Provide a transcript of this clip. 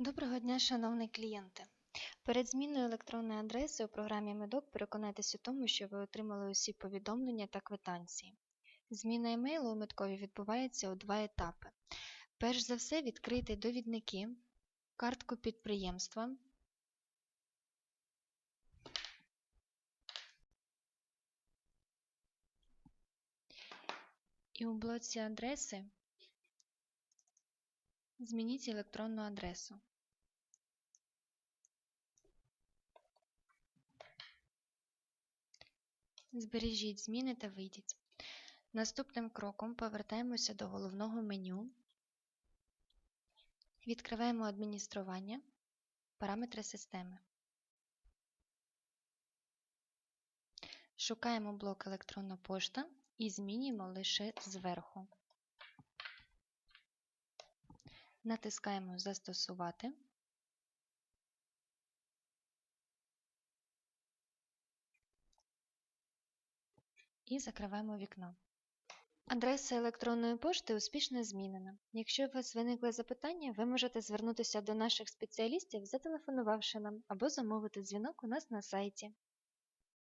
Доброго дня, шановний клієнте. Перед зміною електронної адреси у програмі Медок переконайтесь у тому, що ви отримали усі повідомлення та квитанції. Зміна емейлу у Медкові відбувається у два етапи. Перш за все, відкрийте довідники, картку підприємства. І у блоці адреси змініть електронну адресу. Збережіть зміни та вийдіть. Наступним кроком повертаємося до головного меню. Відкриваємо адміністрування, параметри системи. Шукаємо блок електронна пошта і змінюємо лише зверху. Натискаємо Застосувати. І закриваємо вікно. Адреса електронної пошти успішно змінена. Якщо у вас виникли запитання, ви можете звернутися до наших спеціалістів, зателефонувавши нам або замовити дзвінок у нас на сайті.